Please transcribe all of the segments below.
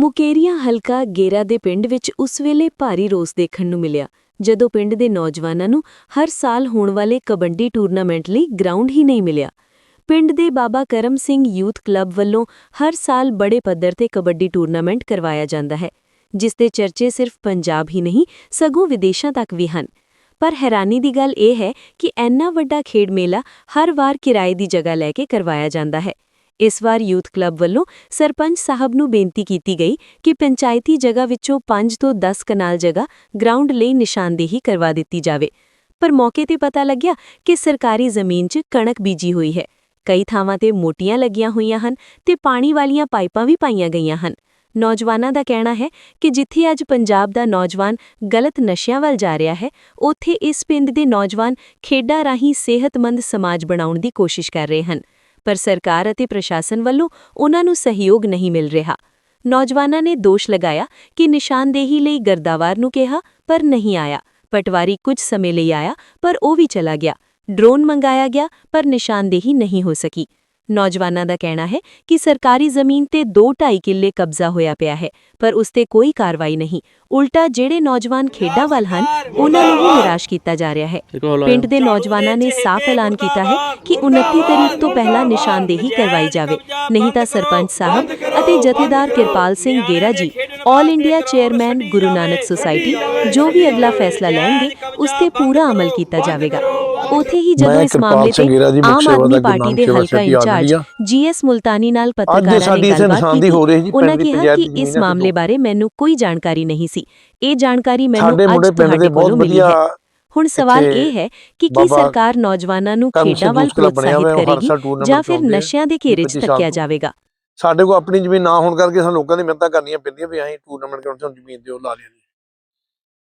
ਮੁਕੇਰੀਆਂ ਹਲਕਾ ਗੇਰਾ ਦੇ ਪਿੰਡ ਵਿੱਚ ਉਸ ਵੇਲੇ ਭਾਰੀ ਰੋਸ ਦੇਖਣ ਨੂੰ ਮਿਲਿਆ, ਜਦੋਂ ਪਿੰਡ ਦੇ ਨੌਜਵਾਨਾਂ ਨੂੰ ਹਰ ਸਾਲ ਹੋਣ ਵਾਲੇ ਕਬੱਡੀ ਟੂਰਨਾਮੈਂਟ ਲਈ ਗਰਾਊਂਡ ਹੀ ਨਹੀਂ ਮਿਲਿਆ। ਪਿੰਡ ਦੇ ਬਾਬਾ ਕਰਮ ਸਿੰਘ ਯੂਥ ਕਲੱਬ ਵੱਲੋਂ ਹਰ ਸਾਲ ਬੜੇ ਪੱਧਰ ਤੇ ਕਬੱਡੀ ਟੂਰਨਾਮੈਂਟ ਕਰਵਾਇਆ ਜਾਂਦਾ ਹੈ, ਜਿਸ ਦੇ ਚਰਚੇ ਸਿਰਫ ਪੰਜਾਬ ਹੀ ਨਹੀਂ, ਸਗੋਂ ਵਿਦੇਸ਼ਾਂ ਤੱਕ ਵੀ ਹਨ। ਪਰ ਹੈਰਾਨੀ ਦੀ ਗੱਲ ਇਹ ਹੈ ਕਿ ਇੰਨਾ ਵੱਡਾ ਖੇਡ ਮੇਲਾ ਹਰ ਵਾਰ ਕਿਰਾਏ ਦੀ ਜਗ੍ਹਾ ਲੈ ਕੇ ਕਰਵਾਇਆ ਜਾਂਦਾ ਹੈ। ਇਸ ਵਾਰ ਯੂਥ ਕਲੱਬ ਵੱਲੋਂ ਸਰਪੰਚ ਸਾਹਿਬ ਨੂੰ ਬੇਨਤੀ ਕੀਤੀ ਗਈ ਕਿ ਪੰਚਾਇਤੀ ਜਗ੍ਹਾ ਵਿੱਚੋਂ 5 ਤੋਂ 10 ਕਨਾਲ ਜਗ੍ਹਾ ਗਰਾਊਂਡ ਲਈ ਨਿਸ਼ਾਨਦੇਹੀ ਕਰਵਾ ਦਿੱਤੀ ਜਾਵੇ। ਪਰ ਮੌਕੇ ਤੇ ਪਤਾ ਲੱਗਿਆ ਕਿ ਸਰਕਾਰੀ ਜ਼ਮੀਨ 'ਚ ਕਣਕ ਬੀਜੀ ਹੋਈ ਹੈ। ਕਈ ਥਾਵਾਂ ਤੇ ਮੋਟੀਆਂ ਲੱਗੀਆਂ ਹੋਈਆਂ ਹਨ ਤੇ ਪਾਣੀ ਵਾਲੀਆਂ ਪਾਈਪਾਂ ਵੀ ਪਾਈਆਂ ਗਈਆਂ ਹਨ। ਨੌਜਵਾਨਾਂ ਦਾ ਕਹਿਣਾ ਹੈ ਕਿ ਜਿੱਥੇ ਅੱਜ ਪੰਜਾਬ ਦਾ ਨੌਜਵਾਨ ਗਲਤ ਨਸ਼ਿਆਂ ਵੱਲ ਜਾ ਰਿਹਾ ਹੈ, ਉੱਥੇ ਇਸ ਪਿੰਡ ਦੇ ਨੌਜਵਾਨ ਖੇਡਾਂ ਰਾਹੀਂ ਸਿਹਤਮੰਦ ਸਮਾਜ ਬਣਾਉਣ ਦੀ ਕੋਸ਼ਿਸ਼ ਕਰ ਰਹੇ ਹਨ। ਪਰ ਸਰਕਾਰ ਅਤੇ ਪ੍ਰਸ਼ਾਸਨ ਵੱਲੋਂ ਉਨ੍ਹਾਂ ਨੂੰ ਸਹਿਯੋਗ ਨਹੀਂ ਮਿਲ ਰਿਹਾ। ਨੌਜਵਾਨਾਂ ਨੇ ਦੋਸ਼ ਲਗਾਇਆ ਕਿ ਨਿਸ਼ਾਨਦੇਹੀ ਲਈ ਗਰਦਾਵਾਰ ਨੂੰ ਕਿਹਾ, ਪਰ ਨਹੀਂ ਆਇਆ। ਪਟਵਾਰੀ ਕੁਝ ਸਮੇਂ ਲਈ ਆਇਆ, ਪਰ ਉਹ ਵੀ ਚਲਾ ਗਿਆ। ਡਰੋਨ ਮੰਗਾਇਆ ਗਿਆ, ਪਰ ਨਿਸ਼ਾਨਦੇਹੀ ਨਹੀਂ ਹੋ ਸਕੀ। ਨੌਜਵਾਨਾਂ ਦਾ ਕਹਿਣਾ ਹੈ ਕਿ ਸਰਕਾਰੀ ਜ਼ਮੀਨ ਤੇ 2.5 ਕਿੱਲੇ ਕਬਜ਼ਾ ਹੋਇਆ ਪਿਆ ਹੈ ਪਰ ਉਸ ਤੇ ਕੋਈ ਕਾਰਵਾਈ ਨਹੀਂ। ਉਲਟਾ ਜਿਹੜੇ ਨੌਜਵਾਨ ਖੇਡਾਂ ਵੱਲ ਹਨ ਉਹਨਾਂ ਨੂੰ ਵੀ ਨਿਰਾਸ਼ ਕੀਤਾ ਜਾ ਰਿਹਾ ਹੈ। ਪਿੰਡ ਦੇ ਨੌਜਵਾਨਾਂ ਨੇ ਸਾਫ਼ ਐਲਾਨ ਕੀਤਾ ਹੈ ਕਿ 29 ਤਰੀਕ ਤੋਂ ਪਹਿਲਾਂ ਨਿਸ਼ਾਨਦੇਹੀ ਕਰਵਾਈ ਜਾਵੇ। ਨਹੀਂ ਤਾਂ ਸਰਪੰਚ ਸਾਹਿਬ ਅਤੇ ਜਥੇਦਾਰ Kirpal Singh Gera ji all India chairman Guru Nanak society ਜੋ ਵੀ ਅਗਲਾ ਫੈਸਲਾ ਲੈਣਗੇ ਉਸ ਤੇ ਪੂਰਾ ਅਮਲ ਕੀਤਾ ਜਾਵੇਗਾ। ਉਥੇ ਹੀ ਜਦੋਂ ਇਸ ਮਾਮਲੇ ਤੇ ਆਮ ਆਦਮੀ ਪਾਰਟੀ ਦੇ ਹਲਕਾ ਇੰਚਾਰਜ ਜੀਐਸ ਮੁਲਤਾਨੀ ਨਾਲ ਪੱਤਰਕਾਰਾਂ ਨੇ ਗੱਲਬਾਤ ਜੀ ਉਹਨਾਂ ਕਿਹਾ ਕਿ ਇਸ ਮਾਮਲੇ ਬਾਰੇ ਮੈਨੂੰ ਕੋਈ ਜਾਣਕਾਰੀ ਨਹੀਂ ਸੀ। ਇਹ ਜਾਣਕਾਰੀ ਮੈਨੂੰ ਅੱਜ ਤੁਹਾਡੇ ਕੋਲੋਂ ਮਿਲੀ ਵਧੀਆ ਹੈ ਹੁਣ ਸਵਾਲ ਇਹ ਹੈ ਕਿ ਕੀ ਸਰਕਾਰ ਨੌਜਵਾਨਾਂ ਨੂੰ ਖੇਡਾਂ ਵੱਲ ਪ੍ਰੋਤਸਾਹਿਤ ਕਰੇਗੀ ਜਾਂ ਫਿਰ ਨਸ਼ਿਆਂ ਦੇ ਘੇਰੇ 'ਚ 25 ਧੱਕਿਆ। ਜਾਵੇਗਾ? ਸਾਡੇ ਕੋਲ ਆਪਣੀ ਜ਼ਮੀਨ ਨਾ ਹੋਣ ਕਰਕੇ ਸਾਨੂੰ ਲੋਕਾਂ ਦੀ ਮਿਹਨਤਾਂ ਕਰਨੀਆਂ ਪੈਂਦੀਆਂ ਵੀ ਅਸੀਂ ਟੂਰਨਾਮੈਂਟ ਕਰਾਉਣ ਸਾਨੂੰ ਜ਼ਮੀਨ ਦਿਓ ਲਾ ਲਿਆ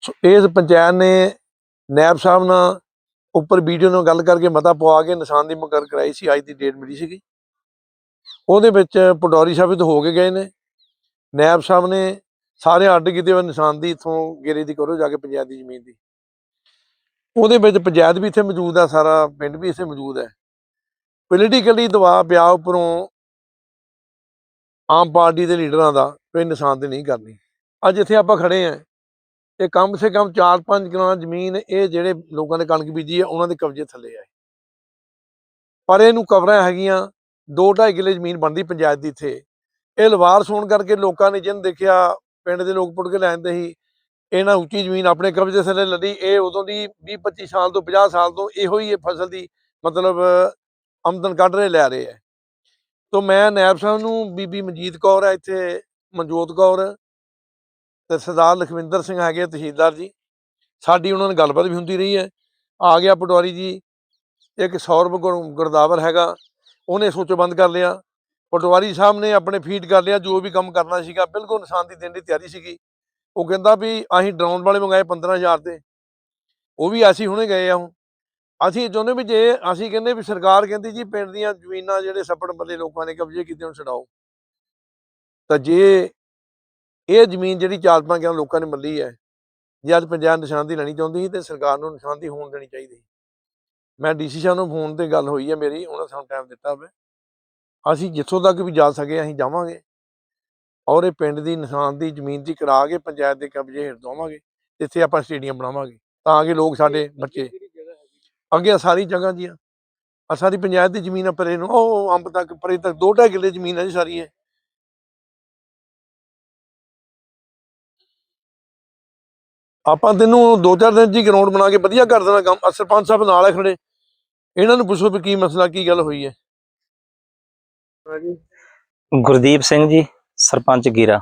ਸੋ ਇਸ ਪੰਚਾਇਤ ਨੇ ਨੈਬ ਸਾਹਿਬ ਨਾਲ ਉੱਪਰ ਵੀਡੀਓ ਨਾਲ ਗੱਲ ਕਰਕੇ ਮਤਾ ਪਵਾ ਕੇ ਨਿਸ਼ਾਨ ਦੀ ਮੁਕਰ ਕਰਾਈ ਸੀ, ਅੱਜ ਦੀ ਡੇਟ ਮਿਲੀ ਸੀਗੀ। ਉਹਦੇ ਵਿੱਚ ਪਟੌਰੀ ਸਾਹਿਬ ਤੋਂ ਹੋ ਕੇ ਗਏ ਨੇ। ਨੈਬ ਸਾਹਿਬ ਨੇ ਸਾਰੇ ਅੱਡ ਕੀਤੇ ਹੋਏ ਨਿਸ਼ਾਨ ਦੀ, ਇਥੋਂ ਗੇਰੇ ਦੀ ਕਰੋ ਜਾ ਕੇ ਪੰਚਾਇਤ ਦੀ ਜ਼ਮੀਨ ਦੀ। ਉਹਦੇ ਵਿੱਚ ਪੰਚਾਇਤ ਵੀ ਇੱਥੇ ਮੌਜੂਦ ਆ, ਸਾਰਾ ਪਿੰਡ ਵੀ ਇੱਥੇ ਮੌਜੂਦ ਹੈ ਪੋਲੀਟੀਕਲੀ ਦਬਾਅ ਪਿਆ ਉੱਪਰੋਂ ਆਮ ਪਾਰਟੀ ਦੇ ਲੀਡਰਾਂ ਦਾ, ਕੋਈ ਨਿਸ਼ਾਨ ਤੇ ਨਹੀਂ ਕਰਨੀ। ਅੱਜ ਇੱਥੇ ਆਪਾਂ ਖੜੇ ਆਂ। ਇਹ ਕਮ ਸੇ ਕਮ 4-5 ਕਿਲੋਆਂ ਜ਼ਮੀਨ ਇਹ ਜਿਹੜੇ ਲੋਕਾਂ ਨੇ ਕਣਕ ਬੀਜੀ ਹੈ, ਉਹਨਾਂ ਦੇ ਕਬਜ਼ੇ ਥੱਲੇ ਆ ਪਰ ਇਹਨੂੰ ਕਵਰਾਂ ਹੈਗੀਆਂ 2-2.5 ਕਿੱਲੇ ਜ਼ਮੀਨ ਬਣਦੀ ਪੰਚਾਇਤ ਦੀ ਇੱਥੇ। ਇਹ ਲਵਾਰਸ ਹੋਣ ਕਰਕੇ ਲੋਕਾਂ ਨੇ ਜਿਹਨ ਦੇਖਿਆ, ਪਿੰਡ ਦੇ ਲੋਕ ਪੁੱਟ ਕੇ ਲੈ ਜਾਂਦੇ ਸੀ, ਇਹਨਾਂ ਉੱਚੀ ਜ਼ਮੀਨ ਆਪਣੇ ਕਬਜ਼ੇ ਥੱਲੇ ਲੱਦੀ, ਇਹ ਉਦੋਂ ਦੀ 20-25 ਸਾਲ ਤੋਂ 50 ਸਾਲ ਤੋਂ ਇਹੋ ਹੀ ਇਹ ਫਸਲ ਦੀ ਮਤਲਬ ਆਮਦਨ ਕੱਢ ਰਹੇ, ਲੈ ਰਹੇ ਹੈ। ਤੋਂ ਮੈਂ ਨਾਇਬ ਸਾਹਿਬ ਨੂੰ ਬੀਬੀ ਮਨਜੀਤ ਕੌਰ ਹੈ, ਇੱਥੇ ਮਨਜੋਤ ਕੌਰ ਤੇ ਸਰਦਾਰ ਲਖਵਿੰਦਰ ਸਿੰਘ ਹੈਗੇ ਤਹਿਸੀਲਦਾਰ ਜੀ। ਸਾਡੀ ਉਹਨਾਂ ਨਾਲ ਗੱਲਬਾਤ ਵੀ ਹੁੰਦੀ ਰਹੀ ਹੈ। ਆ ਗਿਆ ਪਟਵਾਰੀ ਜੀ, ਇੱਕ ਸੌਰਵ ਗੁਰ- ਗੁਰਦਾਵਰ ਹੈਗਾ, ਉਹਨੇ ਸੋਚੋ ਬੰਦ ਕਰ ਲਿਆ। ਪਟਵਾਰੀ ਸਾਹਿਬ ਨੇ ਆਪਣੇ ਫੀਡ ਕਰ ਲਿਆ, ਜੋ ਵੀ ਕੰਮ ਕਰਨਾ ਸੀਗਾ, ਬਿਲਕੁਲ ਨਿਸ਼ਾਨ ਦੀ ਦੇਣ ਦੀ ਤਿਆਰੀ ਸੀਗੀ। ਉਹ ਕਹਿੰਦਾ ਵੀ ਅਸੀਂ ਡਰਾਉਣ ਵਾਲੇ ਮੰਗਾਏ 15000 ਤੇ ਉਹ ਵੀ ਅਸੀਂ ਹੁਣੇ ਗਏ ਆ ਹੁਣ। ਅਸੀਂ ਚਾਹੁੰਦੇ ਵੀ ਜੇ ਅਸੀਂ ਕਹਿੰਦੇ ਵੀ ਸਰਕਾਰ ਕਹਿੰਦੀ ਜੀ ਪਿੰਡ ਦੀਆਂ ਜ਼ਮੀਨਾਂ ਜਿਹੜੇ ਸੱਪੜ ਬੱਲੇ ਲੋਕਾਂ ਨੇ ਕਬਜ਼ੇ ਕੀਤੇ ਹੁਣ ਛਡਾਓ। ਤਾਂ ਜੇ ਇਹ ਜ਼ਮੀਨ ਜਿਹੜੀ ਚਾਰ ਪੰਜ ਕਿਲੋ ਲੋਕਾਂ ਨੇ ਮੱਲੀ ਹੈ ਜੇ ਅੱਜ ਪੰਜਾਬ ਨਿਸ਼ਾਨਦੀ ਲੈਣੀ ਚਾਹੁੰਦੀ ਸੀ ਤੇ ਸਰਕਾਰ ਨੂੰ ਨਿਸ਼ਾਨਦੀ ਹੋਣ ਦੇਣੀ ਚਾਹੀਦੀ। ਮੈਂ ਡੀਸੀ ਸਾਹਿਬ ਨੂੰ ਫੋਨ ਤੇ ਗੱਲ ਹੋਈ ਹੈ ਮੇਰੀ ਉਹਨਾਂ ਸਾਨੂੰ ਟਾਈਮ ਦਿੱਤਾ ਹੋਵੇ ਅਸੀਂ ਜਿੱਥੋਂ ਤੱਕ ਵੀ ਜਾ ਸਕੇ ਅਸੀਂ ਜਾਵਾਂਗੇ ਔਰ ਇਹ ਪਿੰਡ ਦੀ ਨਿਸ਼ਾਨ ਦੀ ਜ਼ਮੀਨ ਦੀ ਕਰਾ ਕੇ ਪੰਚਾਇਤ ਦੇ ਕਬਜ਼ੇ ਹੇਠ ਦਵਾਵਾਂਗੇ ਇੱਥੇ ਆਪਾਂ ਸਟੇਡੀਅਮ ਬਣਾਵਾਂਗੇ ਤਾਂ ਕਿ ਲੋਕ ਸਾਡੇ ਬੱਚੇ ਅੱਗੇ ਸਾਰੀ ਜਗ੍ਹਾ ਜੀ ਆ ਸਾਰੀ ਪੰਚਾਇਤ ਦੀ ਜ਼ਮੀਨ ਆ ਪਰੇ ਨੂੰ ਉਹ ਅੰਬ ਤੱਕ ਪਰੇ ਤੱਕ ਦੋ ਢਾਈ ਕਿੱਲੇ ਜ਼ਮੀਨ ਹੈ ਜੀ ਸਾਰੀ ਇਹ ਆਪਾਂ ਤੈਨੂੰ ਦੋ ਚਾਰ ਦਿਨ ਹੀ ਗਰਾਊਂਡ ਬਣਾ ਕੇ ਵਧੀਆ ਕਰ ਦੇਣਾ ਕੰਮ। ਸਰਪੰਚ ਸਾਹਿਬ ਨਾਲ ਆ ਖੜੇ। ਇਹਨਾਂ ਨੂੰ ਪੁੱਛੋ ਵੀ ਕੀ ਮਸਲਾ ਕੀ ਗੱਲ ਹੋਈ ਹੈ। ਹਾਂਜੀ ਗੁਰਦੀਪ ਸਿੰਘ ਜੀ ਸਰਪੰਚ ਗੀਰਾ।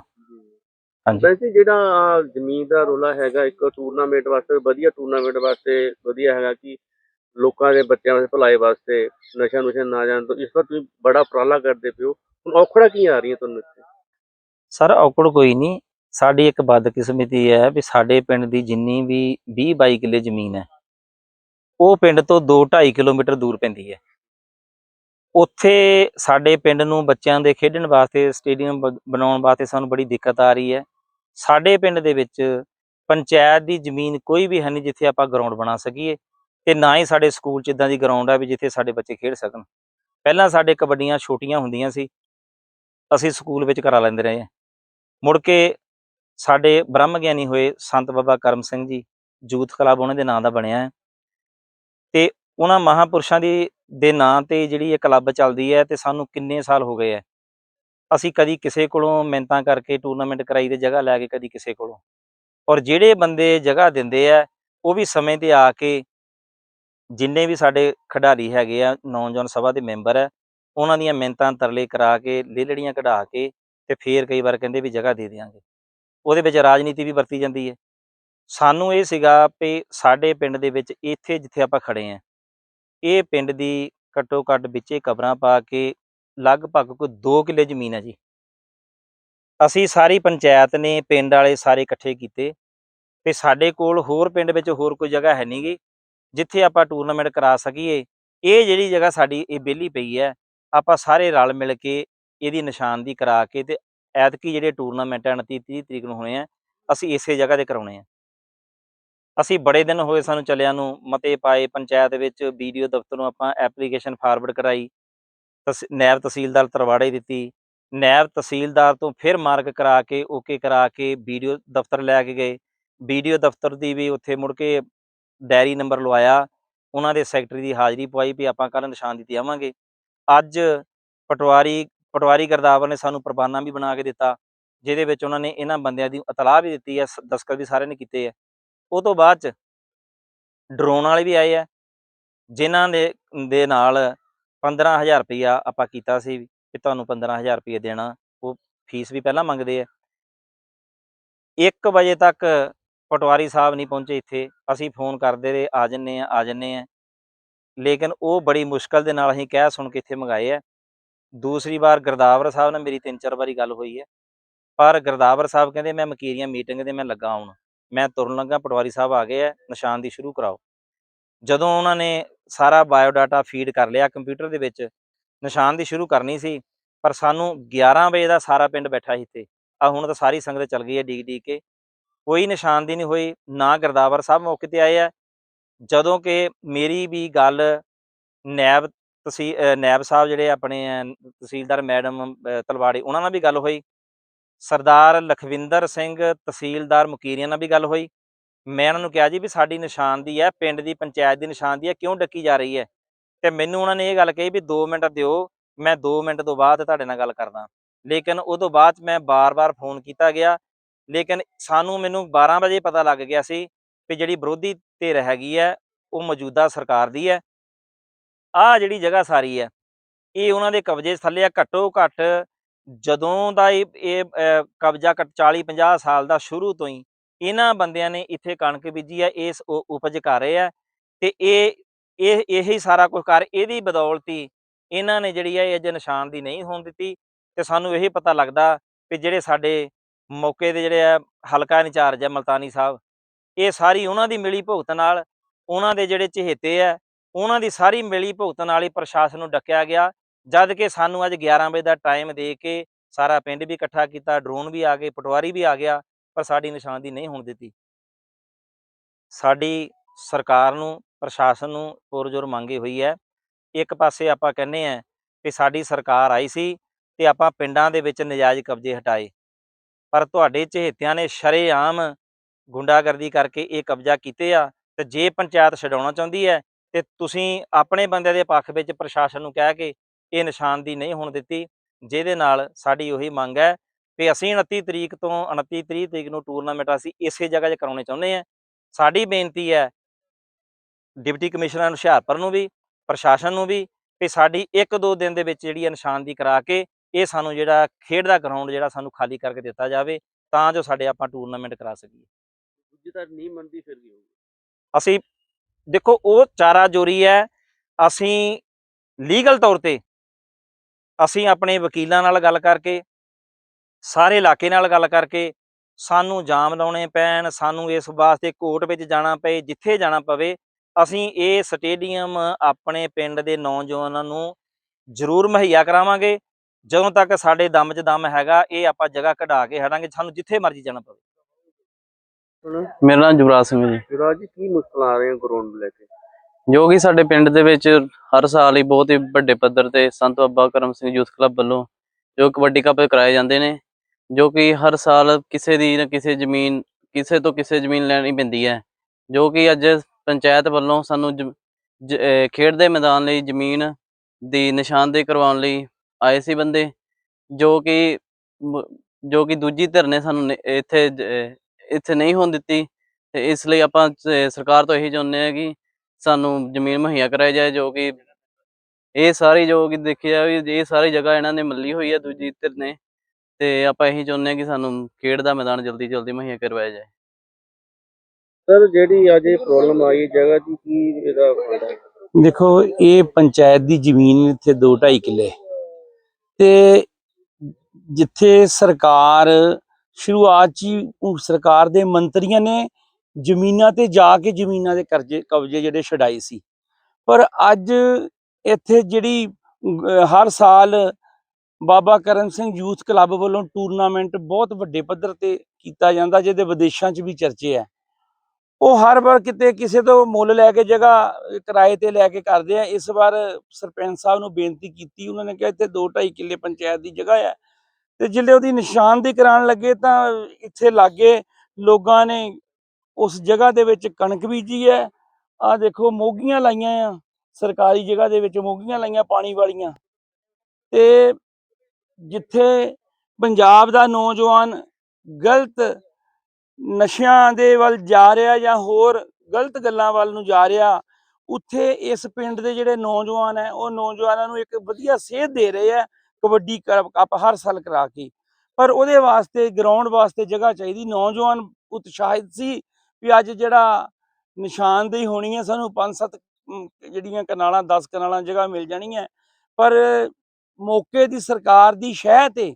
ਹਾਂਜੀ। ਵੈਸੇ ਜਿਹੜਾ ਜ਼ਮੀਨ ਦਾ ਰੋਲਾ ਹੈਗਾ ਇੱਕ ਟੂਰਨਾਮੈਂਟ ਵਾਸਤੇ ਵਧੀਆ ਟੂਰਨਾਮੈਂਟ ਵਾਸਤੇ ਵਧੀਆ ਹੈਗਾ ਕਿ ਲੋਕਾਂ ਦੇ ਬੱਚਿਆਂ ਦੇ ਭਲਾਈ ਵਾਸਤੇ ਨਸ਼ਾ ਨੁਸ਼ਾ ਨਾ ਜਾਣ ਤੋਂ ਇਸ ਵਾਰ ਤੁਸੀਂ ਬੜਾ ਉਪਰਾਲਾ ਕਰਦੇ ਪਿਓ ਹੁਣ ਔਖੜਾ ਕੀ ਆ ਰਹੀਆਂ ਤੁਹਾਨੂੰ ਇੱਥੇ? ਸਰ ਔਕੜ ਕੋਈ ਨਹੀਂ। ਸਾਡੀ ਇੱਕ ਬਦਕਿਸਮਤੀ ਹੈ ਵੀ ਸਾਡੇ ਪਿੰਡ ਦੀ ਜਿੰਨੀ ਵੀ 20 22 ਕਿੱਲੇ ਜ਼ਮੀਨ ਹੈ, ਉਹ ਪਿੰਡ ਤੋਂ 2 2.5 ਕਿਲੋਮੀਟਰ ਦੂਰ ਪੈਂਦੀ ਹੈ। ਉੱਥੇ ਸਾਡੇ ਪਿੰਡ ਨੂੰ ਬੱਚਿਆਂ ਦੇ ਖੇਡਣ ਵਾਸਤੇ, ਸਟੇਡੀਅਮ ਬ- ਬਣਾਉਣ ਵਾਸਤੇ ਸਾਨੂੰ ਬੜੀ ਦਿੱਕਤ ਆ ਰਹੀ ਹੈ। ਸਾਡੇ ਪਿੰਡ ਦੇ ਵਿੱਚ ਪੰਚਾਇਤ ਦੀ ਜ਼ਮੀਨ ਕੋਈ ਵੀ ਹੈ ਨਹੀਂ ਜਿੱਥੇ ਆਪਾਂ ਗਰਾਊਂਡ ਬਣਾ ਸਕੀਏ ਤੇ ਨਾ ਹੀ ਸਾਡੇ ਸਕੂਲ 'ਚ ਇਦਾਂ ਦੀ ਗਰਾਊਂਡ ਹੈ ਵੀ ਜਿੱਥੇ ਸਾਡੇ ਬੱਚੇ ਖੇਡ ਸਕਣ। ਪਹਿਲਾਂ ਸਾਡੇ ਕਬੱਡੀਆਂ ਛੋਟੀਆਂ ਹੁੰਦੀਆਂ ਸੀ, ਅਸੀਂ ਸਕੂਲ ਵਿੱਚ ਕਰਾ ਲੈਂਦੇ ਰਹੇ। ਹਾਂ ਮੁੜ ਕੇ ਸਾਡੇ ਬ੍ਰਹਮ ਗਿਆਨੀ ਹੋਏ ਸੰਤ ਬਾਬਾ ਕਰਮ ਸਿੰਘ ਜੀ ਯੂਥ ਕਲੱਬ ਉਹਨਾਂ ਦੇ ਨਾਂ ਦਾ ਬਣਿਆ ਹੈ। ਤੇ ਉਹਨਾਂ ਮਹਾਪੁਰਸ਼ਾਂ ਦੀ, ਦੇ ਨਾਂ ਤੇ ਜਿਹੜੀ ਇਹ ਕਲੱਬ ਚੱਲਦੀ ਹੈ ਤੇ ਸਾਨੂੰ ਕਿੰਨੇ ਸਾਲ ਹੋ ਗਏ ਹੈ। ਅਸੀਂ ਕਦੀ ਕਿਸੇ ਕੋਲੋਂ ਮਿਹਨਤਾਂ ਕਰਕੇ ਟੂਰਨਾਮੈਂਟ ਕਰਾਈ ਤੇ ਜਗ੍ਹਾ ਲੈ ਕੇ ਕਦੀ ਕਿਸੇ ਕੋਲੋਂ। ਔਰ ਜਿਹੜੇ ਬੰਦੇ ਜਗ੍ਹਾ ਦਿੰਦੇ ਆ, ਉਹ ਵੀ ਸਮੇਂ ਤੇ ਆ ਕੇ ਜਿੰਨੇ ਵੀ ਸਾਡੇ ਖਿਡਾਰੀ ਹੈਗੇ ਆ, ਨੌਜਵਾਨ ਸਭਾ ਦੇ ਮੈਂਬਰ ਹੈ, ਉਹਨਾਂ ਦੀਆਂ ਮਿਹਨਤਾਂ ਤਰਲੇ ਕਰਾ ਕੇ, ਲੇਲੜੀਆਂ ਕਢਾ ਕੇ ਤੇ ਫੇਰ ਕਈ ਵਾਰ ਕਹਿੰਦੇ ਵੀ ਜਗ੍ਹਾ ਦੇ ਦਿਆਂਗੇ। ਉਹਦੇ ਵਿੱਚ ਰਾਜਨੀਤੀ ਵੀ ਵਰਤੀ ਜਾਂਦੀ ਹੈ। ਸਾਨੂੰ ਇਹ ਸੀਗਾ ਵੀ ਸਾਡੇ ਪਿੰਡ ਦੇ ਵਿੱਚ ਇੱਥੇ ਜਿੱਥੇ ਆਪਾਂ ਖੜੇ ਆਂ ਇਹ ਪਿੰਡ ਦੀ ਘੱਟੋ ਘੱਟ ਵਿੱਚੇ ਕਬਰਾਂ ਪਾ ਕੇ ਲਗਭਗ ਕੋਈ 2 ਕਿੱਲੇ ਜ਼ਮੀਨ ਹੈ ਜੀ। ਅਸੀਂ ਸਾਰੀ ਪੰਚਾਇਤ ਨੇ ਪਿੰਡ ਵਾਲੇ ਸਾਰੇ ਇਕੱਠੇ ਕੀਤੇ ਤੇ ਸਾਡੇ ਕੋਲ ਹੋਰ ਪਿੰਡ ਵਿੱਚ ਹੋਰ ਕੋਈ ਜਗ੍ਹਾ ਹੈ ਨਹੀਂਗੀ ਜਿੱਥੇ ਆਪਾਂ ਟੂਰਨਾਮੈਂਟ ਕਰਾ ਸਕੀਏ। ਇਹ ਜਿਹੜੀ ਜਗ੍ਹਾ ਸਾਡੀ ਇਹ ਵਿਹਲੀ ਪਈ ਹੈ, ਆਪਾਂ ਸਾਰੇ ਰਲ ਮਿਲ ਕੇ ਇਹਦੀ ਨਿਸ਼ਾਨਦੀ ਕਰਾ ਕੇ ਤੇ ਐਤਕੀ ਜਿਹੜੇ ਟੂਰਨਾਮੈਂਟ ਹਨ 29 30 ਤਰੀਕ ਨੂੰ ਹੋਣੇ ਆ, ਅਸੀਂ ਇਸੇ ਜਗ੍ਹਾ ਤੇ ਕਰਾਉਣੇ ਆ। ਅਸੀਂ ਬੜੇ ਦਿਨ ਹੋਏ ਸਾਨੂੰ ਚੱਲਿਆਂ ਨੂੰ, ਮਤੇ ਪਾਏ, ਪੰਚਾਇਤ ਵਿੱਚ ਵੀਡੀਓ ਦਫ਼ਤਰ ਨੂੰ ਆਪਾਂ ਐਪਲੀਕੇਸ਼ਨ ਫਾਰਵਰਡ ਕਰਾਈ, ਤਸ ਨਾਇਬ ਤਹਿਸੀਲਦਾਰ ਤਰਵਾੜੇ ਦਿੱਤੀ, ਨੈਬ ਤਹਿਸੀਲਦਾਰ ਤੋਂ ਫਿਰ ਮਾਰਕ ਕਰਾ ਕੇ, ਓਕੇ ਕਰਾ ਕੇ ਵੀਡੀਓ ਦਫ਼ਤਰ ਲੈ ਕੇ ਗਏ। ਵੀਡੀਓ ਦਫ਼ਤਰ ਦੀ ਵੀ ਉੱਥੇ ਮੁੜ ਕੇ ਡਾਇਰੀ ਨੰਬਰ ਲਵਾਇਆ, ਉਹਨਾਂ ਦੇ ਸੈਕਟਰੀ ਦੀ ਹਾਜ਼ਰੀ ਪਵਾਈ ਵੀ ਆਪਾਂ ਕੱਲ੍ਹ ਨਿਸ਼ਾਨ ਦਿੱਤੀ ਆਵਾਂਗੇ ਅੱਜ ਪਟਵਾਰੀ ਪਟਵਾਰੀ ਗਰਦਾਵਰ ਨੇ ਸਾਨੂੰ ਪ੍ਰਵਾਨਾ ਵੀ ਬਣਾ ਕੇ ਦਿੱਤਾ, ਜਿਹਦੇ ਵਿੱਚ ਉਹਨਾਂ ਨੇ ਇਹਨਾਂ ਬੰਦਿਆਂ ਦੀ ਇਤਲਾਹ ਵੀ ਦਿੱਤੀ ਹੈ, ਸ- ਦਸਤਖਤ ਵੀ ਸਾਰਿਆਂ ਨੇ ਕੀਤੇ ਹੈ। ਉਹ ਤੋਂ ਬਾਅਦ ਚ ਡਰੋਨ ਵਾਲੇ ਵੀ ਆਏ ਆ ਜਿਨ੍ਹਾਂ ਦੇ ਦੇ ਨਾਲ 15000 ਰੁਪਇਆ ਆਪਾਂ ਕੀਤਾ ਸੀ ਕਿ ਤੁਹਾਨੂੰ 15000 ਰੁਪਏ ਦੇਣਾ, ਉਹ ਫੀਸ ਵੀ ਪਹਿਲਾਂ ਮੰਗਦੇ ਆ 1 ਵਜੇ ਤੱਕ ਪਟਵਾਰੀ ਸਾਹਿਬ ਨਹੀਂ ਪਹੁੰਚੇ ਇੱਥੇ, ਅਸੀਂ ਫੋਨ ਕਰਦੇ ਰਹੇ, ਆ ਜੰਨੇ ਆ ਆ ਜੰਨੇ ਆ ਲੇਕਿਨ ਉਹ ਬੜੀ ਮੁਸ਼ਕਲ ਦੇ ਨਾਲ ਅਸੀਂ ਕਹਿ ਸੁਣ ਕੇ ਇੱਥੇ ਮੰਗਾਏ ਆ ਦੂਸਰੀ ਵਾਰ ਗਰਦਾਵਰ ਸਾਹਿਬ ਨਾਲ ਮੇਰੀ ਤਿੰਨ ਚਾਰ ਵਾਰੀ ਗੱਲ ਹੋਈ ਹੈ। ਪਰ ਗਰਦਾਵਰ ਸਾਹਿਬ ਕਹਿੰਦੇ, ਮੈਂ ਮਕੀਰੀਆਂ ਮੀਟਿੰਗ ਤੇ ਮੈਂ ਲੱਗਾ ਆਉਣ ਮੈਂ ਤੁਰਨ ਲੱਗਾ, ਪਟਵਾਰੀ ਸਾਹਿਬ ਆ ਗਏ ਆ ਨਿਸ਼ਾਨ ਦੀ ਸ਼ੁਰੂ ਕਰਾਓ। ਜਦੋਂ ਉਹਨਾਂ ਨੇ ਸਾਰਾ ਬਾਇਓਡਾਟਾ ਫੀਡ ਕਰ ਲਿਆ ਕੰਪਿਊਟਰ ਦੇ ਵਿੱਚ, ਨਿਸ਼ਾਨ ਦੀ ਸ਼ੁਰੂ ਕਰਨੀ ਸੀ, ਪਰ ਸਾਨੂੰ 11 ਵਜੇ ਦਾ ਸਾਰਾ ਪਿੰਡ ਬੈਠਾ ਸੀ ਇੱਥੇ। ਆ ਹੁਣ ਤਾਂ ਸਾਰੀ ਸੰਗਤ ਚੱਲ ਗਈ ਹੈ ਡੀਕ ਡੀਕ ਕੇ। ਕੋਈ ਨਿਸ਼ਾਨ ਦੀ ਨਹੀਂ ਹੋਈ, ਨਾ ਗਰਦਾਵਰ ਸਾਹਿਬ ਮੌਕੇ ਤੇ ਆਏ ਆ ਜਦੋਂ ਕਿ ਮੇਰੀ ਵੀ ਗੱਲ ਨੈਬ ਤਸੀ ਨੈਬ ਸਾਹਿਬ ਜਿਹੜੇ ਆਪਣੇ ਤਹਿਸੀਲਦਾਰ ਮੈਡਮ ਅਹ ਤਲਵਾੜੇ, ਉਹਨਾਂ ਨਾਲ ਵੀ ਗੱਲ ਹੋਈ। ਸਰਦਾਰ ਲਖਵਿੰਦਰ ਸਿੰਘ ਤਹਿਸੀਲਦਾਰ ਮੁਕੀਰੀਆਂ ਨਾਲ ਵੀ ਗੱਲ ਹੋਈ। ਮੈਂ ਉਹਨਾਂ ਨੂੰ ਕਿਹਾ ਜੀ ਵੀ ਸਾਡੀ ਨਿਸ਼ਾਨਦੀ ਹੈ, ਪਿੰਡ ਦੀ ਪੰਚਾਇਤ ਦੀ ਨਿਸ਼ਾਨਦੀ ਹੈ, ਕਿਉਂ ਡੱਕੀ ਜਾ ਰਹੀ ਹੈ? ਤੇ ਮੈਨੂੰ ਉਹਨਾਂ ਨੇ ਇਹ ਗੱਲ ਕਹੀ ਵੀ 2 ਮਿੰਟ ਦਿਓ, ਮੈਂ 2 ਮਿੰਟ ਤੋਂ ਬਾਅਦ ਤੁਹਾਡੇ ਨਾਲ ਗੱਲ ਕਰਦਾ। ਲੇਕਿਨ ਉਹ ਤੋਂ ਬਾਅਦ 'ਚ ਮੈਂ ਬਾਰ-ਬਾਰ ਫੋਨ ਕੀਤਾ ਗਿਆ। ਲੇਕਿਨ ਸਾਨੂੰ ਮੈਨੂੰ 12 ਵਜੇ ਪਤਾ ਲੱਗ ਗਿਆ ਸੀ ਵੀ ਜਿਹੜੀ ਵਿਰੋਧੀ ਧਿਰ ਹੈਗੀ ਹੈ, ਉਹ ਮੌਜੂਦਾ ਸਰਕਾਰ ਦੀ ਹੈ। ਆਹ ਜਿਹੜੀ ਜਗ੍ਹਾ ਸਾਰੀ ਹੈ, ਇਹ ਉਹਨਾਂ ਦੇ ਕਬਜ਼ੇ ਥੱਲੇ ਆ, ਘੱਟੋ ਘੱਟ ਜਦੋਂ ਦਾ ਇਹ ਇਹ ਕਬਜ਼ਾ ਘੱਟ 40 50 ਸਾਲ ਦਾ ਸ਼ੁਰੂ ਤੋਂ ਹੀ ਇਹਨਾਂ ਬੰਦਿਆਂ ਨੇ ਇੱਥੇ ਕਣਕ ਬੀਜੀ ਹੈ, ਇਸ ਉ- ਉਪਜ ਕਰ ਰਹੇ ਆ ਤੇ ਇਹ ਇਹ, ਇਹੀ ਸਾਰਾ ਕੁਝ ਕਰ, ਇਹਦੀ ਬਦੌਲਤੀ ਇਹਨਾਂ ਨੇ ਜਿਹੜੀ ਹੈ, ਇਹ ਅੱਜ ਨਿਸ਼ਾਨ ਦੀ ਨਹੀਂ ਹੋਣ ਦਿੱਤੀ ਤੇ ਸਾਨੂੰ ਇਹ ਪਤਾ ਲੱਗਦਾ ਵੀ ਜਿਹੜੇ ਸਾਡੇ ਮੌਕੇ ਦੇ ਜਿਹੜੇ ਆ ਹਲਕਾ ਇੰਚਾਰਜ ਹੈ ਮਲਤਾਨੀ ਸਾਹਿਬ, ਇਹ ਸਾਰੀ ਉਹਨਾਂ ਦੀ ਮਿਲੀ ਭੁਗਤ ਨਾਲ ਉਹਨਾਂ ਦੇ ਜਿਹੜੇ ਚਹੇਤੇ ਆ ਉਹਨਾਂ ਦੀ ਸਾਰੀ ਮਿਲੀ ਭੁਗਤਣ ਵਾਲੀ ਪ੍ਰਸ਼ਾਸਨ ਨੂੰ ਡੱਕਿਆ ਗਿਆ, ਜਦ ਕਿ ਸਾਨੂੰ ਅੱਜ 11 ਵਜੇ ਦਾ ਟਾਈਮ ਦੇ ਕੇ ਸਾਰਾ ਪਿੰਡ ਵੀ ਇਕੱਠਾ ਕੀਤਾ ਡਰੋਨ ਵੀ ਆ ਗਏ, ਪਟਵਾਰੀ ਵੀ ਆ ਗਿਆ, ਪਰ ਸਾਡੀ ਨਿਸ਼ਾਨਦੀ ਨਹੀਂ ਹੋਣ ਦਿੱਤੀ। ਸਾਡੀ ਸਰਕਾਰ ਨੂੰ, ਪ੍ਰਸ਼ਾਸਨ ਨੂੰ ਪੁਰਜੋਰ ਮੰਗੀ ਹੋਈ ਹੈ। ਇੱਕ ਪਾਸੇ ਆਪਾਂ ਕਹਿੰਦੇ ਆ ਕਿ ਸਾਡੀ ਸਰਕਾਰ ਆਈ ਸੀ ਤੇ ਆਪਾਂ ਪਿੰਡਾਂ ਦੇ ਵਿੱਚ ਨਜਾਇਜ਼ ਕਬਜ਼ੇ ਹਟਾਏ। ਪਰ ਤੁਹਾਡੇ ਚਹੇਤਿਆਂ ਨੇ ਸ਼ਰੇਆਮ ਗੁੰਡਾਗਰਦੀ ਕਰਕੇ ਇਹ ਕਬਜ਼ਾ ਕੀਤੇ ਆ ਤੇ ਜੇ ਪੰਚਾਇਤ ਛਡਾਉਣਾ ਚਾਹੁੰਦੀ ਹੈ ਤੇ ਤੁਸੀਂ ਆਪਣੇ ਬੰਦਿਆਂ ਦੇ ਪੱਖ ਵਿੱਚ ਪ੍ਰਸ਼ਾਸਨ ਨੂੰ ਕਹਿ ਕੇ ਇਹ ਨਿਸ਼ਾਨਦੀ ਨਹੀਂ ਹੋਣ ਦਿੱਤੀ ਜਿਹਦੇ ਨਾਲ ਸਾਡੀ ਉਹੀ ਮੰਗ ਹੈ ਕਿ ਅਸੀਂ 29 ਤਰੀਕ ਤੋਂ 29 30 ਤਰੀਕ ਨੂੰ ਟੂਰਨਾਮੈਂਟ ਅਸੀਂ ਇਸੇ ਜਗ੍ਹਾ 'ਚ ਕਰਾਉਣੇ ਚਾਹੁੰਦੇ ਹਾਂ। ਸਾਡੀ ਬੇਨਤੀ ਹੈ ਡਿਪਟੀ ਕਮਿਸ਼ਨਰ ਹੁਸ਼ਿਆਰਪੁਰ ਨੂੰ ਵੀ ਪ੍ਰਸ਼ਾਸਨ ਨੂੰ ਵੀ ਕਿ ਸਾਡੀ ਇੱਕ ਦੋ ਦਿਨ ਦੇ ਵਿੱਚ ਜਿਹੜੀ ਨਿਸ਼ਾਨਦੀ ਕਰਾ ਕੇ ਇਹ ਸਾਨੂੰ ਜਿਹੜਾ ਖੇਡ ਦਾ ਗਰਾਊਂਡ ਜਿਹੜਾ ਸਾਨੂੰ ਖਾਲੀ ਕਰਕੇ ਦਿੱਤਾ ਜਾਵੇ ਤਾਂ ਜੋ ਸਾਡੇ ਆਪਾਂ ਟੂਰਨਾਮੈਂਟ ਕਰਾ ਸਕੀਏ। ਦੂਜੀ ਤਾਂ ਨਹੀਂ ਮੰਨਦੀ ਫਿਰ ਹੋਊਗਾ? ਅਸੀਂ ਦੇਖੋ, ਉਹ ਚਾਰਾ ਜੋਰੀ ਹੈ। ਅਸੀਂ ਲੀਗਲ ਤੌਰ ਤੇ ਅਸੀਂ ਆਪਣੇ ਵਕੀਲਾਂ ਨਾਲ ਗੱਲ ਕਰਕੇ, ਸਾਰੇ ਇਲਾਕੇ ਨਾਲ ਗੱਲ ਕਰਕੇ ਸਾਨੂੰ ਜਾਮ ਲਾਉਣੇ ਪੈਣ, ਸਾਨੂੰ ਇਸ ਵਾਸਤੇ ਕੋਰਟ ਵਿੱਚ ਜਾਣਾ ਪਏ, ਜਿੱਥੇ ਜਾਣਾ ਪਵੇ, ਅਸੀਂ ਇਹ ਸਟੇਡੀਅਮ ਆਪਣੇ ਪਿੰਡ ਦੇ ਨੌਜਵਾਨਾਂ ਨੂੰ ਜ਼ਰੂਰ ਮੁਹੱਈਆ ਕਰਾਵਾਂਗੇ। ਜਦੋਂ ਤੱਕ ਸਾਡੇ ਦਮ 'ਚ ਦਮ ਹੈਗਾ, ਇਹ ਆਪਾਂ ਜਗ੍ਹਾ ਕਢਾ ਕੇ ਹਟਾਂਗੇ, ਸਾਨੂੰ ਜਿੱਥੇ ਮਰਜ਼ੀ ਜਾਣਾ ਪਵੇ। ਮੇਰਾ ਨਾਮ ਯੁਵਰਾਜ ਸਿੰਘ ਜੀ। ਯੁਵਰਾਜ ਜੀ ਕੀ ਮੁਸ਼ਕਲਾਂ ਆ ਰਹੀਆਂ ਗਰਾਊਂਡ ਨੂੰ ਲੈ ਕੇ? ਜੋ ਕਿ ਸਾਡੇ ਪਿੰਡ ਦੇ ਵਿੱਚ ਹਰ ਸਾਲ ਹੀ ਬਹੁਤ ਹੀ ਵੱਡੇ ਪੱਧਰ ਤੇ ਸੰਤ ਬਾਬਾ ਕਰਮ ਸਿੰਘ ਯੂਥ ਕਲੱਬ ਵੱਲੋਂ ਜੋ ਕਬੱਡੀ ਕੱਪ ਕਰਾਏ ਜਾਂਦੇ ਨੇ ਜੋ ਕਿ ਹਰ ਸਾਲ ਕਿਸੇ ਦੀ ਨਾ ਕਿਸੇ ਜ਼ਮੀਨ ਕਿਸੇ ਤੋਂ ਕਿਸੇ ਜ਼ਮੀਨ ਲੈਣੀ ਪੈਂਦੀ ਹੈ। ਜੋ ਕਿ ਅੱਜ ਪੰਚਾਇਤ ਵੱਲੋਂ ਸਾਨੂੰ ਖੇਡ ਦੇ ਮੈਦਾਨ ਲਈ ਜ਼ਮੀਨ ਦੀ ਨਿਸ਼ਾਨਦੇਹੀ ਕਰਵਾਉਣ ਲਈ ਆਏ ਸੀ ਬੰਦੇ ਜੋ ਕਿ ਜੋ ਕਿ ਦੂਜੀ ਧਿਰ ਨੇ ਸਾਨੂੰ ਇੱਥੇ ਇੱਥੇ ਨਹੀਂ ਹੋਣ ਦਿੱਤੀ ਤੇ ਇਸ ਲਈ ਆਪਾਂ ਸਰਕਾਰ ਤੋਂ ਇਹੀ ਚਾਹੁੰਦੇ ਹਾਂ ਕਿ ਸਾਨੂੰ ਜ਼ਮੀਨ ਮੁਹੱਈਆ ਕਰਾਈ ਜਾਏ ਜੋ ਕਿ ਇਹ ਸਾਰੀ ਜੋ ਕਿ ਦੇਖਿਆ ਵੀ ਇਹ ਸਾਰੀ ਜਗ੍ਹਾ ਇਹਨਾਂ ਨੇ ਮੱਲੀ ਹੋਈ ਹੈ ਦੂਜੀ ਧਿਰ ਨੇ ਤੇ ਆਪਾਂ ਇਹੀ ਚਾਹੁੰਦੇ ਹਾਂ ਕਿ ਸਾਨੂੰ ਖੇਡ ਦਾ ਮੈਦਾਨ ਜਲਦੀ ਜਲਦੀ ਮੁਹੱਈਆ ਕਰਵਾਇਆ ਜਾਏ ਸਰ ਜਿਹੜੀ ਅੱਜ ਇਹ ਪ੍ਰੋਬਲਮ ਆਈ ਜਗ੍ਹਾ ਦੀ ਕੀ ਇਹਦਾ? ਦੇਖੋ ਇਹ ਪੰਚਾਇਤ ਦੀ ਜ਼ਮੀਨ ਇੱਥੇ 2.5 ਕਿੱਲੇ ਤੇ ਜਿੱਥੇ ਸਰਕਾਰ ਸ਼ੁਰੂਆਤ 'ਚ ਹੀ ਸਰਕਾਰ ਦੇ ਮੰਤਰੀਆਂ ਨੇ ਜ਼ਮੀਨਾਂ ਤੇ ਜਾ ਕੇ ਜ਼ਮੀਨਾਂ ਦੇ ਕਰਜ਼ੇ, ਕਬਜ਼ੇ ਜਿਹੜੇ ਛਡਾਏ ਸੀ। ਪਰ ਅੱਜ ਇੱਥੇ ਜਿਹੜੀ ਹਰ ਸਾਲ ਬਾਬਾ ਕਰਮ ਸਿੰਘ ਯੂਥ ਕਲੱਬ ਵੱਲੋਂ ਟੂਰਨਾਮੈਂਟ ਬਹੁਤ ਵੱਡੇ ਪੱਧਰ ਤੇ ਕੀਤਾ ਜਾਂਦਾ, ਜਿਹਦੇ ਵਿਦੇਸ਼ਾਂ 'ਚ ਵੀ ਚਰਚੇ ਹੈ ਉਹ ਹਰ ਵਾਰ ਕਿਤੇ ਕਿਸੇ ਤੋਂ ਮੁੱਲ ਲੈ ਕੇ ਜਗ੍ਹਾ, ਕਿਰਾਏ ਤੇ ਲੈ ਕੇ ਕਰਦੇ ਆ। ਇਸ ਵਾਰ ਸਰਪੰਚ ਸਾਹਿਬ ਨੂੰ ਬੇਨਤੀ ਕੀਤੀ, ਉਹਨਾਂ ਨੇ ਕਿਹਾ ਇੱਥੇ 2.5 ਕਿੱਲੇ ਪੰਚਾਇਤ ਦੀ ਜਗ੍ਹਾ ਹੈ ਤੇ ਜਿਹੜੇ ਉਹਦੀ ਨਿਸ਼ਾਨਦੇਹੀ ਕਰਾਉਣ ਲੱਗੇ ਤਾਂ ਇੱਥੇ ਲਾਗੇ ਲੋਕਾਂ ਨੇ ਉਸ ਜਗ੍ਹਾ ਦੇ ਵਿੱਚ ਕਣਕ ਬੀਜੀ ਹੈ। ਆ ਦੇਖੋ, ਮੋਗੀਆਂ ਲਾਈਆਂ ਆ, ਸਰਕਾਰੀ ਜਗ੍ਹਾ ਦੇ ਵਿੱਚ ਮੋਗੀਆਂ ਲਾਈਆਂ ਪਾਣੀ ਵਾਲੀਆਂ। ਤੇ ਜਿੱਥੇ ਪੰਜਾਬ ਦਾ ਨੌਜਵਾਨ ਗਲਤ ਨਸ਼ਿਆਂ ਦੇ ਵੱਲ ਜਾ ਰਿਹਾ ਜਾਂ ਹੋਰ ਗਲਤ ਗੱਲਾਂ ਵੱਲ ਨੂੰ ਜਾ ਰਿਹਾ, ਉੱਥੇ ਇਸ ਪਿੰਡ ਦੇ ਜਿਹੜੇ ਨੌਜਵਾਨ ਹੈ, ਉਹ ਨੌਜਵਾਨਾਂ ਨੂੰ ਇੱਕ ਵਧੀਆ ਸੇਧ ਦੇ ਰਹੇ ਆ ਕਬੱਡੀ ਕੱਪ ਹਰ ਸਾਲ ਕਰਾ ਕੇ। ਪਰ ਉਹਦੇ ਵਾਸਤੇ ਗਰਾਊਂਡ ਵਾਸਤੇ ਜਗ੍ਹਾ ਚਾਹੀਦੀ। ਨੌਜਵਾਨ ਉਤਸ਼ਾਹਿਤ ਸੀ ਵੀ ਅੱਜ ਜਿਹੜਾ ਨਿਸ਼ਾਨਦੇਹੀ ਹੋਣੀ ਹੈ ਸਾਨੂੰ ਪੰਜ ਸੱਤ ਅਮ, ਜਿਹੜੀਆਂ ਕਨਾਲਾਂ 10 ਕਨਾਲਾਂ ਜਗ੍ਹਾ ਮਿਲ ਜਾਣੀਆਂ। ਪਰ ਮੌਕੇ ਦੀ ਸਰਕਾਰ ਦੀ ਸ਼ਹਿ ਤੇ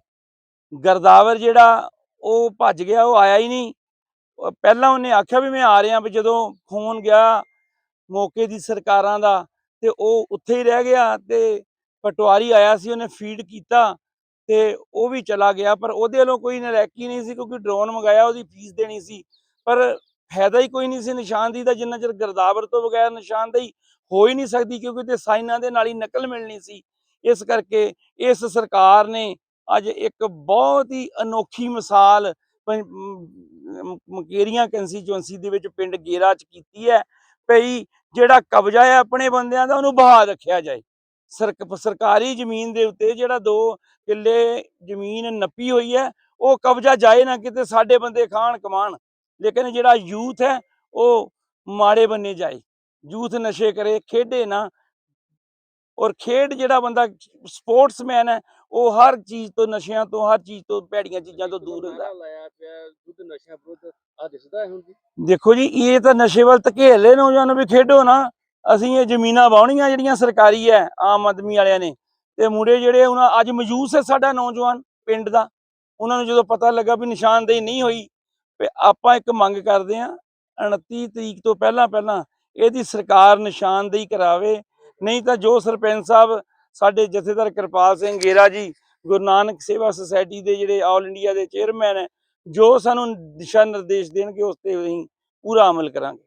ਗਰਦਾਵਰ ਜਿਹੜਾ ਉਹ ਭੱਜ ਗਿਆ ਉਹ ਆਇਆ ਹੀ ਨਹੀਂ। ਪਹਿਲਾਂ ਉਹਨੇ ਆਖਿਆ ਵੀ ਮੈਂ ਆ ਰਿਹਾ ਵੀ ਜਦੋਂ ਫੋਨ ਗਿਆ ਮੌਕੇ ਦੀ ਸਰਕਾਰਾਂ ਦਾ ਤੇ ਉਹ ਉੱਥੇ ਹੀ ਰਹਿ ਗਿਆ ਤੇ ਪਟਵਾਰੀ ਆਇਆ ਸੀ, ਉਹਨੇ ਫੀਡ ਕੀਤਾ ਤੇ ਉਹ ਵੀ ਚਲਾ ਗਿਆ, ਪਰ ਉਹਦੇ ਵੱਲੋਂ ਕੋਈ ਨਰੈਕੀ ਨਹੀਂ ਸੀ ਕਿਉਂਕਿ ਡਰੋਨ ਮੰਗਾਇਆ, ਉਹਦੀ ਫੀਸ ਦੇਣੀ ਸੀ। ਪਰ ਫਾਇਦਾ ਹੀ ਕੋਈ ਨਹੀਂ ਸੀ ਨਿਸ਼ਾਨਦੇਹੀ ਦਾ, ਜਿੰਨਾ ਚਿਰ ਗਰਦਾਵਰ ਤੋਂ ਬਗੈਰ ਨਿਸ਼ਾਨਦੇਹੀ ਹੋ ਹੀ ਨਹੀਂ ਸਕਦੀ ਕਿਉਂਕਿ ਤੇ ਸਾਈਨਾਂ ਦੇ ਨਾਲ ਹੀ ਨਕਲ ਮਿਲਣੀ ਸੀ। ਇਸ ਕਰਕੇ ਇਸ ਸਰਕਾਰ ਨੇ ਅੱਜ ਇੱਕ ਬਹੁਤ ਹੀ ਅਨੋਖੀ ਮਿਸਾਲ ਪੰ- ਮ- ਮ- ਮਕੇਰੀਆਂ ਕੰਸਟੀਚੁਐਂਸੀ ਦੇ ਵਿੱਚ ਪਿੰਡ ਗੇਰਾ ਚ ਕੀਤੀ ਹੈ, ਭਈ ਜਿਹੜਾ ਕਬਜ਼ਾ ਹੈ ਆਪਣੇ ਬੰਦਿਆਂ ਦਾ, ਉਹਨੂੰ ਬਹਾ ਰੱਖਿਆ ਜਾਏ। ਸਰਕਾਰੀ ਜ਼ਮੀਨ ਦੇ ਉੱਤੇ ਜਿਹੜਾ ਦੋ ਕਿੱਲੇ ਜ਼ਮੀਨ ਨੱਪੀ ਹੋਈ ਹੈ, ਉਹ ਕਬਜ਼ਾ ਜਾਏ ਨਾ ਕਿਤੇ ਸਾਡੇ ਬੰਦੇ ਖਾਣ ਕਮਾਣ, ਲੇਕਿਨ ਜਿਹੜਾ ਯੂਥ ਹੈ, ਉਹ ਮਾੜੇ ਬੰਨੇ ਜਾਏ। ਯੂਥ ਨਸ਼ੇ ਕਰੇ, ਖੇਡੇ ਨਾ। ਔਰ ਖੇਡ ਜਿਹੜਾ ਬੰਦਾ ਸਪੋਰਟਸਮੈਨ ਹੈ, ਉਹ ਹਰ ਚੀਜ਼ ਤੋਂ, ਨਸ਼ਿਆਂ ਤੋਂ, ਹਰ ਚੀਜ਼ ਤੋਂ, ਭੈੜੀਆਂ ਚੀਜ਼ਾਂ ਤੋਂ ਦੂਰ ਰਹਿੰਦਾ ਦੇਖੋ ਜੀ, ਇਹ ਤਾਂ ਨਸ਼ੇ ਵੱਲ ਧਕੇਲ ਲੈ ਨੌਜਵਾਨ ਵੀ ਖੇਡੋ ਨਾ। ਅਸੀਂ ਇਹ ਜ਼ਮੀਨਾਂ ਵਾਹੁਣੀਆਂ ਜਿਹੜੀਆਂ ਸਰਕਾਰੀ ਹੈ, ਆਮ ਆਦਮੀ ਵਾਲਿਆਂ ਨੇ। ਤੇ ਮੁੰਡੇ ਜਿਹੜੇ ਉਹਨਾਂ ਅੱਜ ਮਜੂਸ ਹੈ ਸਾਡਾ ਨੌਜਵਾਨ ਪਿੰਡ ਦਾ, ਉਹਨਾਂ ਨੂੰ ਜਦੋਂ ਪਤਾ ਲੱਗਾ ਵੀ ਨਿਸ਼ਾਨਦੇਹੀ ਨਹੀਂ ਹੋਈ, ਤੇ ਆਪਾਂ ਇੱਕ ਮੰਗ ਕਰਦੇ ਹਾਂ 29 ਤਰੀਕ ਤੋਂ ਪਹਿਲਾਂ ਪਹਿਲਾਂ ਇਹਦੀ ਸਰਕਾਰ ਨਿਸ਼ਾਨਦੇਹੀ ਕਰਾਵੇ। ਨਹੀਂ ਤਾਂ ਜੋ ਸਰਪੰਚ ਸਾਹਿਬ, ਸਾਡੇ ਜਥੇਦਾਰ ਕਿਰਪਾਲ ਸਿੰਘ ਗੇਰਾ ਜੀ, ਗੁਰੂ ਨਾਨਕ ਸੇਵਾ ਸੁਸਾਇਟੀ ਦੇ ਜਿਹੜੇ ਆਲ ਇੰਡੀਆ ਦੇ ਚੇਅਰਮੈਨ ਹੈ, ਜੋ ਸਾਨੂੰ ਦਿਸ਼ਾ ਨਿਰਦੇਸ਼ ਦੇਣਗੇ, ਉਸ ਤੇ ਅਸੀਂ ਪੂਰਾ ਅਮਲ ਕਰਾਂਗੇ।